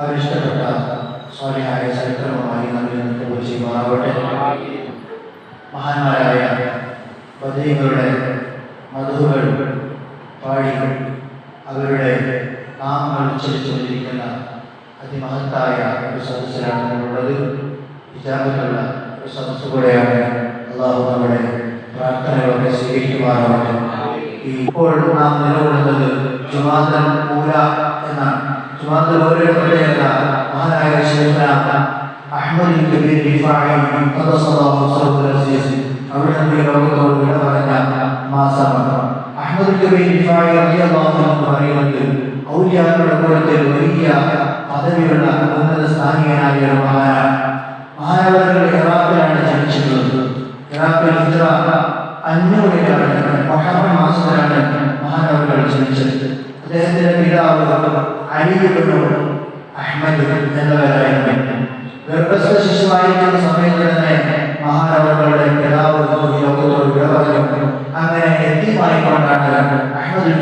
അവരിഷ്ടപ്പെട്ട സ്വാലിഹായ ചരിത്രവുമായി നമ്മിൽ നിന്ന് കബൂൽ ചെയ്യുമാറാവട്ടെ മഹാന്മാരായ ബദരീങ്ങളുടെ മധുകൾ പാടി അവരുടെ നാമങ്ങൾ ഉച്ചരിച്ചുകൊണ്ടിരിക്കുന്ന അതിമഹത്തായ ഒരു സദസ്സിലാണ് നമ്മളുള്ളത്. വിചാരമുള്ള ഒരു സദസ്സ് കൂടെയാണ് അള്ളാഹു നമ്മുടെ പ്രാർത്ഥനകളൊക്കെ സ്വീകരിക്കുമാറാവട്ടെ. ഇപ്പോൾ നാം നിലകൊള്ളുന്നത് ജുമാന്തം മൂല എന്നാണ്. ജുമാന്തം ഓരോരുത്തരുടെയല്ല മഹാനായ ശേഖന അഹമ്മദ് കബീർ റിഫായി അവിടെ നമ്മുടെ ലോകത്തോട് വിട പറഞ്ഞ മാസമാണ് അഹമ്മദ് കബീർ പറയുന്നത് ഔലിയാക്കളുടെ വലിയ പദവിയുള്ള ഉന്നത സ്ഥാനികനായ ഒരു മഹാനാണ്. മഹാനവരങ്ങൾ ഇറാഖിലാണ് ജനിച്ചിട്ടുള്ളത്. ഇറാഖിൽ ഹിജറ അഞ്ഞൂറിലാണ് അദ്ദേഹത്തിന്റെ പിതാവ് അലിയുള്ളൂ അഹമ്മദ് എന്നവരായിരുന്നു ഗർഭസ്ഥ ശിശുവായിരിക്കുന്ന സമയത്ത് തന്നെ മഹാനവകളുടെ പിതാവ് ഈ ലോകത്തോട് വിട പറഞ്ഞു അങ്ങനെ എത്തിമായിക്കൊണ്ടാണ് അഹമ്മദ്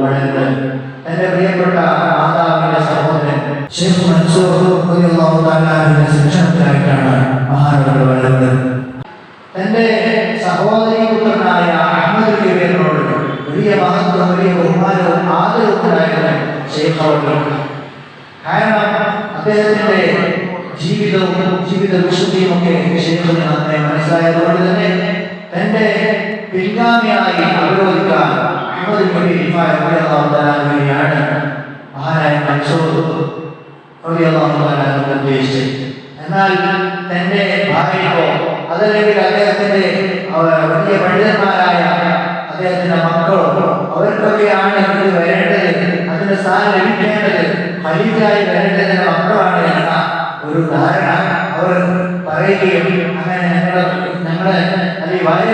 വളരുന്നത് എന്റെ പ്രിയപ്പെട്ട മാതാവിന്റെ സഹോദരൻ ഷെയ്ഖ് മൻസൂർ റളിയല്ലാഹു തആലാവിന്റെ ശിക്ഷണത്തിലായിട്ടാണ് മഹാനവകൾ വളരുന്നത് തന്റെ സഹോദരി പുത്രനായ അഹമ്മദ് കബീറിനോട് വലിയ മഹത്വം വലിയ ബഹുമാനവും ആദരവും ഉണ്ടായിരുന്നു ഷെയ്ഖ് അവർക്ക്. കാരണം അദ്ദേഹത്തിന്റെ ജീവിതവും ജീവിത വിശുദ്ധിയും ഒക്കെ ഷെയ്ഖിന് നന്നായി മനസ്സിലായതുകൊണ്ട് തന്നെ തന്റെ പിൻഗാമിയായി അവരോധിക്കാൻ അഹമ്മദ്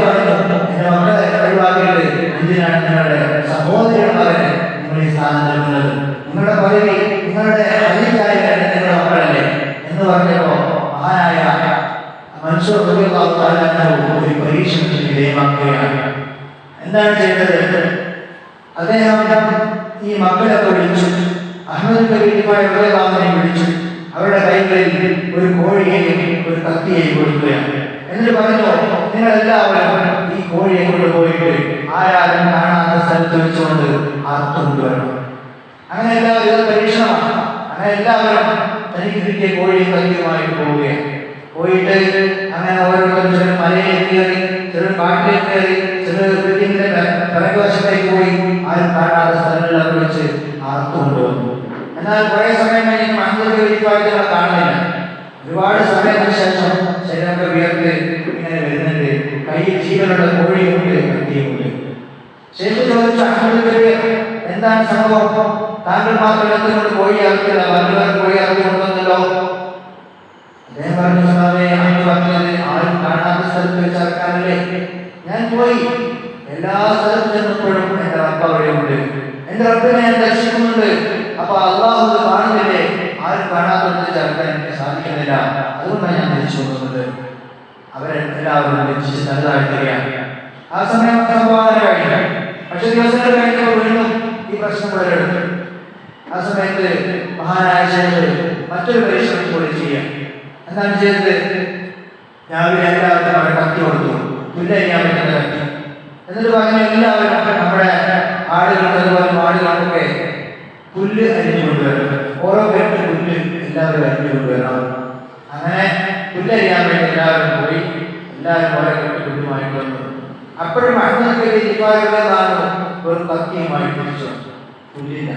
പറഞ്ഞു എന്റെ മക്കളെ ഒഴിവാക്കിയിട്ട് എന്തിനാണ് നിങ്ങളുടെ സഹോദരിയുടെ മകന് നിങ്ങൾ ഈ സ്ഥാനം നൽകുന്നത് നിങ്ങളുടെ പദവി നിങ്ങളുടെ ഖലീഫയായി നിങ്ങളുടെ എന്ന് എന്താണ് ചെയ്തത് അദ്ദേഹം ഈ മക്കളൊക്കെ വിളിച്ചു. അഹമ്മദ് കബീരിമായി റളിയല്ലാഹുവിനെ വിളിച്ചു. അവരുടെ കൈകളിൽ ഒരു കോഴിയെയും ഒരു കത്തിയെയും കൊടുക്കുകയാണ്. എന്നിട്ട് പറഞ്ഞു നിങ്ങൾ എല്ലാവരും ഈ കോഴിയെ കൊണ്ടുപോയിട്ട് ആരാരും കാണാത്ത സ്ഥലത്ത് വെച്ചുകൊണ്ട് അർത്ഥം അങ്ങനെ എല്ലാവരും ഇത് പരീക്ഷണമാണ്. അങ്ങനെ എല്ലാവരും തനിക്ക് കിട്ടിയ കോഴിയും കത്തിയുമായിട്ട് പോവുകയാണ്. പോയിട്ട് അങ്ങനെ ഓരോരുത്തരും മലയിൽ കയറി ചെറു കാട്ടിൽ കയറി ചെറു ബിൽഡിങ്ങിന്റെ പിറകുവശത്തേക്ക് പോയി ആരും കാണാത്ത സ്ഥലങ്ങളിലൊക്കെ വെച്ച് ആർത്തു കൊണ്ടുവന്നു എന്നാൽ കുറെ സമയം കഴിഞ്ഞ് വെളിപ്പാടുകളെ കാണുന്നില്ല. ഒരുപാട് സമയത്തിന് ശേഷം ശരീരമൊക്കെ വരുന്നുണ്ട് ജീവനുള്ള കോഴിയുണ്ട് കിട്ടിയുണ്ട് ശേഷം ചോദിച്ചു അഹമ്മദ് എന്താണ് സംഭവം? താങ്കൾ മാത്രം എന്തുകൊണ്ട് കോഴി ഇറക്കില്ല മറ്റുള്ളവർ ഇറക്കി കൊണ്ടുവന്നല്ലോ? അദ്ദേഹം പറഞ്ഞു സ്വാമി അഹമ്മദ് പറഞ്ഞത് ആരും കാണാത്ത സ്ഥലത്ത് വെച്ച് ഇറക്കാനല്ലേ? ഞാൻ പോയി. എല്ലാ സ്ഥലത്തും ചെന്നപ്പോഴും എന്റെ അപ്പ അവിടെയുണ്ട്. എന്റെ റബ്ബിനെ ഞാൻ ദർശിക്കുന്നുണ്ട് അപ്പൊ അള്ളാഹു കാണുന്നില്ലേ? ആരും കാണാത്ത ചേർക്കാൻ എനിക്ക് സാധിക്കുന്നില്ല. അതുകൊണ്ടാണ് ഞാൻ തിരിച്ചു കൊണ്ടുവന്നത് അവരെല്ലാവരും തിരിച്ച് നല്ലതാഴ്ത്തുകയാണ് ആ സമയം സംഭാവന കഴിഞ്ഞു പക്ഷെ ദിവസങ്ങൾ കഴിഞ്ഞപ്പോൾ വീണ്ടും ഈ പ്രശ്നം ഉടലെടുത്തു ആ സമയത്ത് മഹാനായ മറ്റൊരു പരീക്ഷണം കൂടി ചെയ്യാം എന്താണ് ചെയ്തത് രാവിലെ എല്ലാവരും അവരെ കത്തി കൊടുത്തു. പുല്ലരിയാൻ പറ്റുന്ന കത്തി. എന്നിട്ട് പറഞ്ഞു എല്ലാവരും നമ്മുടെ ആടുകളുടെ അതുപോലെ ആടുകൾക്കൊക്കെ പുല്ല് അരിഞ്ഞു കൊണ്ടുവരണം. ഓരോ പേരുടെ പുല്ല് എല്ലാവരും അരിഞ്ഞു കൊണ്ടുവരണം. അങ്ങനെ പുല്ലരിയാൻ വേണ്ടി എല്ലാവരും പോയി എല്ലാവരും വളരെ കെട്ട് പുല്ലുമായിട്ട് വന്നു അപ്പോഴും അഹമ്മദ് ഇപ്പാറുകളാണ് ഒരു കത്തിയുമായി തിരിച്ചു പുല്ലില്ല.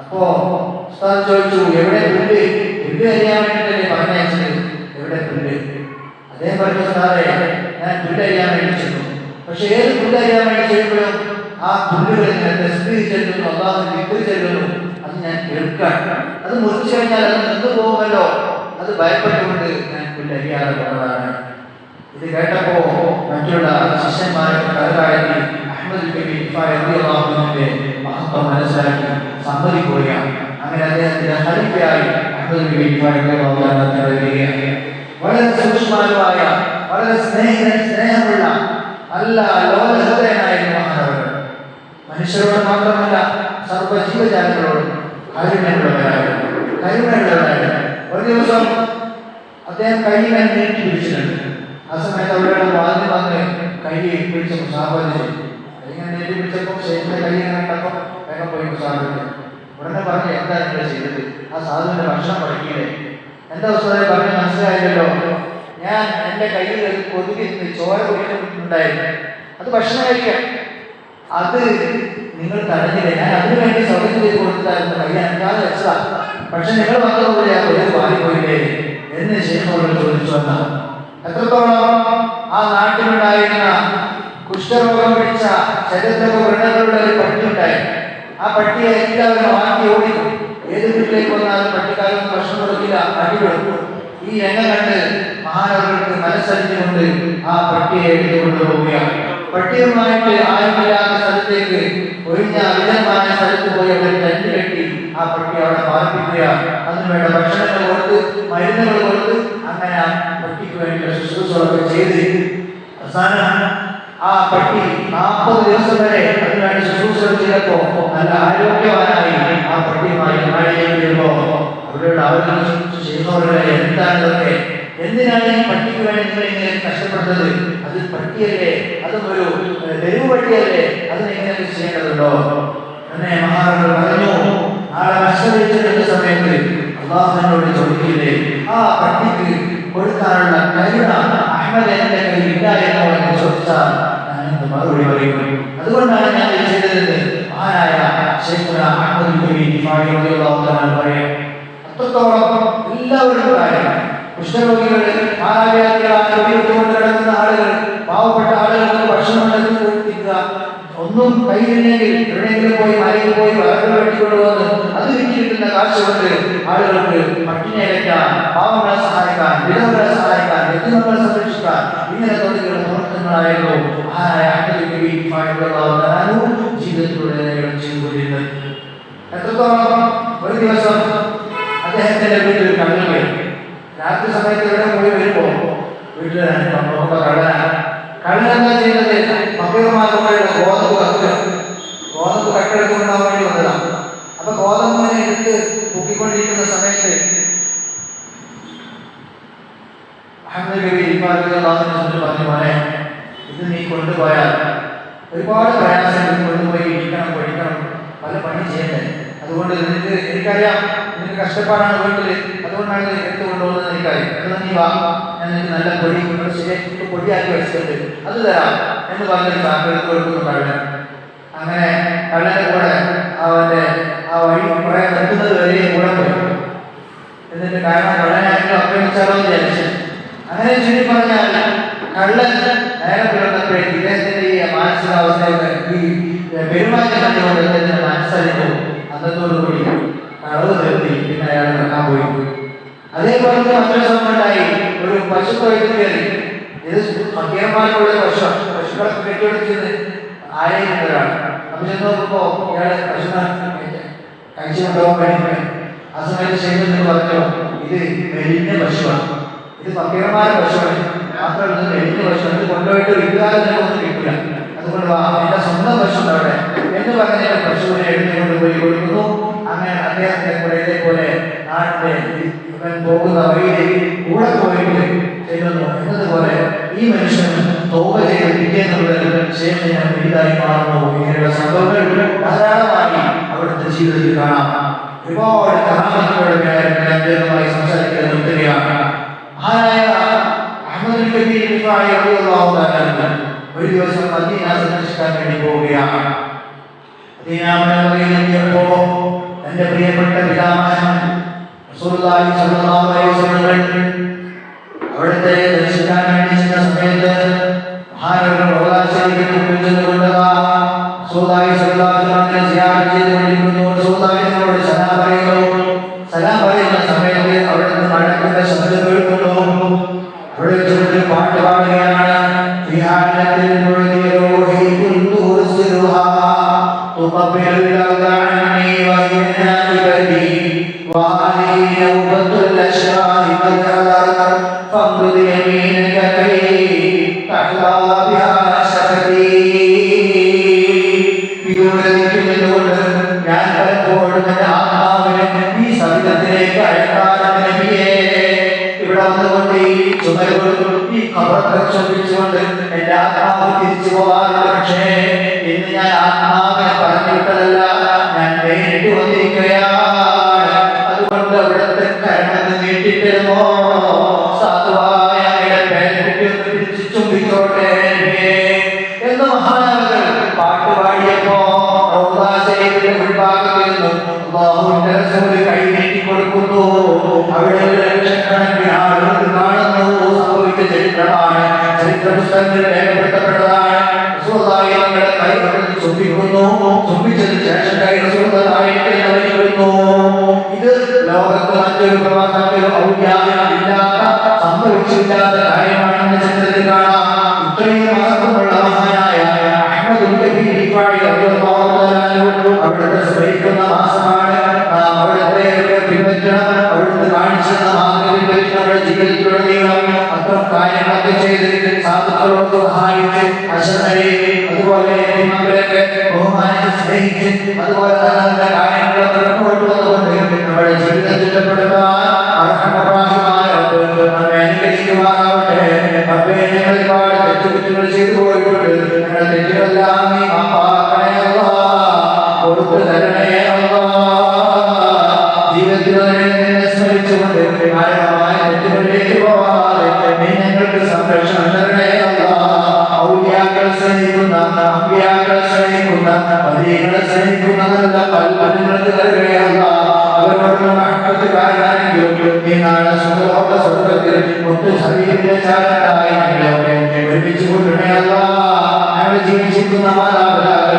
അപ്പോ ഉസ്താദ് ചോദിച്ചു എവിടെ പുല്ല്? പുല്ല് അറിയാൻ വേണ്ടിട്ടല്ലേ പറഞ്ഞയച്ചത്? എവിടെ പുല്ല്? അദ്ദേഹം പറഞ്ഞു ഉസ്താദെ ഞാൻ പുല്ലറിയാൻ വേണ്ടി ചെന്നു. പക്ഷെ ഏത് പുല്ലറിയാൻ വേണ്ടി ചെയ്യുമ്പോഴും ആ പുല്ലുകളിൽ ഞാൻ തസ്ബീഹ് ചെല്ലുന്നു അള്ളാഹു വിക്രി ചെല്ലുന്നു. അത് ഞാൻ കേൾക്കാൻ. അത് മുറിച്ചു കഴിഞ്ഞാൽ അത് നിന്ന് പോകുമല്ലോ. അത് ഭയപ്പെട്ടുകൊണ്ട് ഞാൻ പുല്ലരിയാതെ അറിയാതെ ഇത് കേട്ടപ്പോ മറ്റു മറ്റുള്ള ശിഷ്യന്മാരെ കഥകാരി അഹമ്മദ് റളിയല്ലാഹുവിന്റെ മഹത്വം മനസ്സിലാക്കി സമ്മതിക്കുകയാണ്. അങ്ങനെ അദ്ദേഹത്തിന്റെ ഖലീഫയായി അഹമ്മദ് റളിയല്ലാഹു വരികയാണ് വളരെ സൂക്ഷ്മമായ വളരെ സ്നേഹ സ്നേഹമുള്ള നല്ല ലോകഹൃദയനായിരുന്നു മഹാനവർ മനുഷ്യരോട് മാത്രമല്ല സർവ ജീവജാലങ്ങളോടും കരുണയുള്ളവരായിരുന്നു. കരുണയുള്ളവരായിരുന്നു. ഒരു ദിവസം അദ്ദേഹം കൈ ഇങ്ങനെ നീട്ടി പിടിച്ചിട്ടുണ്ട്. ആ സമയത്ത് അവരുടെ വാതിൽ വന്ന് കൈ പിടിച്ച് മുസാഫത്ത് ചെയ്തു? കൈ ഇങ്ങനെ നീട്ടി പിടിച്ചപ്പോൾ കൈ കണ്ടപ്പോൾ വേഗം പോയി മുസാഫത്ത് ഉടനെ പറഞ്ഞു എന്താ ചെയ്തത്? ആ സാധുവിന്റെ ഭക്ഷണം പഠിക്കില്ലേ എന്താ ഉസ്താദെ? പറഞ്ഞ് മനസ്സിലായില്ലല്ലോ. ഞാൻ എന്റെ കയ്യിൽ കൊതുകി ചോര കുടിക്കുന്നുണ്ടായിരുന്നു. അത് ഭക്ഷണം കഴിക്കാം. അത് നിങ്ങൾ തടഞ്ഞില്ല? ഞാൻ അതിനു വേണ്ടി സൗകര്യം ചെയ്ത് കൊടുത്തായിരുന്നു കൈ വെച്ചതാ. പക്ഷെ നിങ്ങൾ വന്നതുപോലെ ആ മാറിപ്പോയില്ലേ എന്ന് ശേഖരോട് ചോദിച്ചു വന്ന എത്രത്തോളം ആ നാട്ടിലുണ്ടായിരുന്ന കുഷ്ഠരോഗം പിടിച്ച ചരിത്ര വ്രണകളുടെ ഒരു പട്ടി ഉണ്ടായിരുന്നു ആ പട്ടിയെ എല്ലാവരും മാറ്റി ഓടിക്കും ഏത് വീട്ടിലേക്ക് വന്നാലും പട്ടിക്കാരൊന്നും ഭക്ഷണം കൊടുക്കില്ല അടിപൊളി ഈ രംഗം കണ്ട് മഹാനവർക്ക് മനസ്സറിഞ്ഞുകൊണ്ട് ആ പട്ടിയെ എടുത്തുകൊണ്ട് പോവുകയാണ് പട്ടിയുമായിട്ട് ആരുമില്ലാത്ത സ്ഥലത്തേക്ക് ഒഴിഞ്ഞ വിജനമായ സ്ഥലത്ത് പോയി അവിടെ ടെന്റ് കെട്ടി ആ പട്ടി അവിടെ പാർപ്പിക്കുക അതിന് വേണ്ട ഭക്ഷണങ്ങൾ കൊടുത്ത് മരുന്നുകൾ കൊടുത്ത് അങ്ങനെ ആ പട്ടിക്ക് വേണ്ടി ശുശ്രൂഷകളൊക്കെ ചെയ്ത് അവസാനം ആ പട്ടി നാൽപ്പത് ദിവസം വരെ അതിനുവേണ്ടി ശുശ്രൂഷകൾ ചെയ്തപ്പോ നല്ല ആരോഗ്യവാനായി ആ പട്ടിയുമായി നാടിലേക്ക് വരുമ്പോ അവരുടെ ആരോഗ്യം ചെയ്യുന്നവരുടെ എന്താണ് ഇതൊക്കെ എന്തിനാണ് ഈ പട്ടിക്ക് വേണ്ടി നിങ്ങൾ ഇങ്ങനെ കഷ്ടപ്പെടുന്നത്? അത് പട്ടിയല്ലേ? അതും ഒരു തെരുവ് പട്ടിയല്ലേ അതിനെങ്ങനെ ചെയ്യേണ്ടതുണ്ടോ എന്നെ മഹാനവർ പറഞ്ഞു നാളെ മത്സരിച്ചെടുത്ത സമയത്ത് അള്ളാഹുവിനോട് ചോദിക്കില്ലേ ആ പട്ടിക്ക് കൊടുക്കാനുള്ള കരുണ അഹമ്മദ് എന്റെ കയ്യിൽ ഇല്ല എന്ന് പറഞ്ഞ് ചോദിച്ചാൽ ഞാൻ എന്ത് മറുപടി പറയും അതുകൊണ്ടാണ് ഞാൻ ഇത് ചെയ്തത് മഹാനായ ശൈഖുന അഹമ്മദ് ബിൻ ദിഫാഇ റളിയല്ലാഹു തആല പറയും അത്രത്തോളം എല്ലാവരും കാര്യം കുഷ്ഠരോഗികൾ മാതാപിതാക്കളായ വീട്ടുകൊണ്ട് കിടക്കുന്ന ആളുകൾ പാവപ്പെട്ട ആളുകൾക്ക് ഭക്ഷണം എടുത്ത് കൊടുക്കുക ഒന്നും കയ്യിലില്ലെങ്കിൽ എവിടെയെങ്കിലും പോയി മലയിൽ പോയി വയറ് വെട്ടിക്കൊണ്ടുവന്ന് അത് വിറ്റ് കിട്ടുന്ന കാശ് കൊണ്ട് ആളുകൾക്ക് പട്ടിണി അകറ്റാൻ പാവങ്ങളെ സഹായിക്കാൻ വിധവകളെ സഹായിക്കാൻ വ്യക്തികളെ സംരക്ഷിക്കാൻ ഇങ്ങനെ തൊഴിലുകൾ പ്രവർത്തനങ്ങളായിരുന്നു. ജീവിതത്തിലൂടെ ചെയ്തുകൊണ്ടിരുന്നത്. എത്രത്തോളം ഒരു ദിവസം അദ്ദേഹത്തിന്റെ വീട്ടിൽ കള്ളൻ വരും രാത്രി സമയത്ത് ഇവിടെ പോയി വരുമ്പോ? വീട്ടിൽ മക്കളൊക്കെ കള്ളനാണ് കള്ളൻ എന്താ ചെയ്യുന്നത് മക്കളുമാരുടെ ഗോതമ്പ് കത്ത് ഗോതമ്പ് കട്ടെടുത്തുകൊണ്ടാവാൻ വേണ്ടി വന്നതാണ് അപ്പൊ ഗോതമ്പിനെ എടുത്ത് പൊക്കിക്കൊണ്ടിരിക്കുന്ന സമയത്ത് അഹമ്മദ് പറഞ്ഞു മോനെ ഇത് നീ കൊണ്ടുപോയാൽ ഒരുപാട് പ്രയാസം കൊണ്ടുപോയി ഇരിക്കണം പഠിക്കണം പല പണി ചെയ്യണ്ടേ? അതുകൊണ്ട് നിനക്ക് എനിക്കറിയാം നിനക്ക് കഷ്ടപ്പാടാണ് വീട്ടിൽ അതുകൊണ്ടാണ് നീ എടുത്തു കൊണ്ടുപോകുന്നത് എനിക്കറിയാം. നീ വാ. ഞാൻ നിനക്ക് നല്ല പൊടി കൊണ്ട് ശരിയാക്കി പൊടിയാക്കി വെച്ചിട്ടുണ്ട്. അത് തരാം എന്ന് പറഞ്ഞൊരു എടുത്ത് കൊടുക്കുന്നു കള്ളൻ. അങ്ങനെ കള്ളന്റെ കൂടെ അവന്റെ ആ വഴി കുറെ നിൽക്കുന്നത് വരെ കൂടെ പോയി. എന്നിട്ട് കാരണം കള്ളനായിട്ട് ആക്രമിച്ചാലോ എന്ന് വിചാരിച്ചു. അങ്ങനെ ചുരുക്കി പറഞ്ഞാൽ കള്ളൻ നേരെ പുലർന്നപ്പോഴേക്ക് ഇദ്ദേഹത്തിന്റെ ഈ മാനസികാവസ്ഥയൊക്കെ ഈ പെരുമാറ്റം കണ്ടുകൊണ്ട് ഇദ്ദേഹത്തിന്റെ മനസ്സറിഞ്ഞു അന്നത്തോടുകൂടി കളവ് നിർത്തി. പിന്നെ അയാൾ നടക്കാൻ പോയി. അതേപോലെ തന്നെ മറ്റൊരു സംഭവം ഉണ്ടായി ഒരു പശു തൊഴുത്തിൽ കയറി. ഇത് ഫക്കീർമാർക്കുള്ള പശു പശുക്കളെ കെട്ടിയെടുക്കുന്നത് ആരെയുള്ളവരാണ് അപ്പൊ ചെന്ന് നോക്കുമ്പോ ഇയാളെ പശു കഴിച്ചു കൊണ്ടുപോകാൻ വേണ്ടി ആ സമയത്ത് ശൈലത്തിൽ പറഞ്ഞു ഇത് മെലിഞ്ഞ പശുവാണ്. ഇത് ഫക്കീർമാരുടെ പശുവാണ്. മാത്രമല്ല മെലിഞ്ഞ പശുവാണ്. ഇത് കൊണ്ടുപോയിട്ട് വിൽക്കാതെ ഒന്നും കിട്ടില്ല വാ എന്റെ സ്വന്തം പശുണ്ട് അവിടെ എന്ന് പറഞ്ഞ പശുവിനെ എടുത്തുകൊണ്ട് പോയി കൊടുക്കുന്നു. അങ്ങനെ അദ്ദേഹത്തിന്റെ കൂടെ ഇതേപോലെ നാട്ടിലെ ഇവൻ പോകുന്ന വഴിയിലേക്ക് കൂടെ പോയിട്ട് ചെയ്യുന്നു എന്നതുപോലെ ഈ മനുഷ്യൻ തോക ചെയ്ത് പിറ്റേന്നുള്ളത് ശേഷം ഞാൻ വലുതായി മാറുന്നു. ഇങ്ങനെയുള്ള സംഭവങ്ങൾ ധാരാളമായി അവിടുത്തെ ജീവിതത്തിൽ കാണാം. ഒരുപാട് കഥാപാത്രങ്ങളുടെ കാര്യമായി സംസാരിക്കാൻ നിർത്തുകയാണ് ആരായ അഹമ്മദ് റിഫായി റളിയല്ലാഹു ഒരു ദിവസം മദീന സന്ദർശിക്കാൻ വേണ്ടി പോവുകയാണ്. മദീനാമലോ എന്റെ പ്രിയപ്പെട്ട പിതാമഹൻ അവിടുത്തെ ദർശിക്കാൻ വേണ്ടി ചെന്ന സമയത്ത് റസൂലുള്ളാഹി സ്വല്ലല്ലാഹു അലൈഹി വസല്ലം ചെയ്തുകൊണ്ടിരിക്കുന്നു. നോക്കുന്നു തുമ്പിച്ചതിന് ശേഷം കൈകളിലേക്ക് വരുന്നു. ഇത് ലോകത്ത് മറ്റൊരു പ്രവാസത്തിലോ ഔദ്യാമില്ലാത്ത സംഭവിച്ചില്ലാത്ത കാര്യമാണ്. മറ്റും കാര്യങ്ങളൊക്കെ ചെയ്ത് സാധുക്കളോട് സഹായിച്ച് അതുപോലെ യതിമകളെയൊക്കെ ബഹുമാനിച്ച് സ്നേഹിച്ച് അതുപോലെ തന്നെ നല്ല കാര്യങ്ങൾ നടന്നുകൊണ്ടുവന്നുകൊണ്ട് നമ്മുടെ ജീവിതത്തിന്റെ പെടുവാൻ അർഹപ്രാഹ്യമായ നമ്മെ അനുകരിക്കുവാനാവട്ടെ അപ്പേ ഞങ്ങൾ ഒരുപാട് തെറ്റുകുറ്റങ്ങൾ ചെയ്തു പോയിട്ടുണ്ട്. ഞങ്ങളുടെ തെറ്റുകളെല്ലാം നീ മാപ്പാക്കണയല്ല കൊടുത്തു തരണേ ജീവിതത്തിൽ അവർക്ക് സംരക്ഷണരുടെ ഔദ്യാക്കൾ സ്നേഹിക്കുന്ന അമ്പ്യാക്കൾ സ്നേഹിക്കുന്ന പതികളെ സ്നേഹിക്കുന്ന നല്ല പൽപ്പനങ്ങൾക്ക് നൽകുകയല്ല അവരോടുള്ള മഹത്വത്തിലാണെങ്കിലും ഈ നാളെ സ്വന്തോട്ട സ്വർഗത്തിൽ ഒത്തു ശരീരത്തിലെ ചാരനായി ഒരുമിച്ച് കൊണ്ടുമയല്ല ഞങ്ങൾ ജീവിച്ചിരിക്കുന്ന മാതാപിതാക്കൾ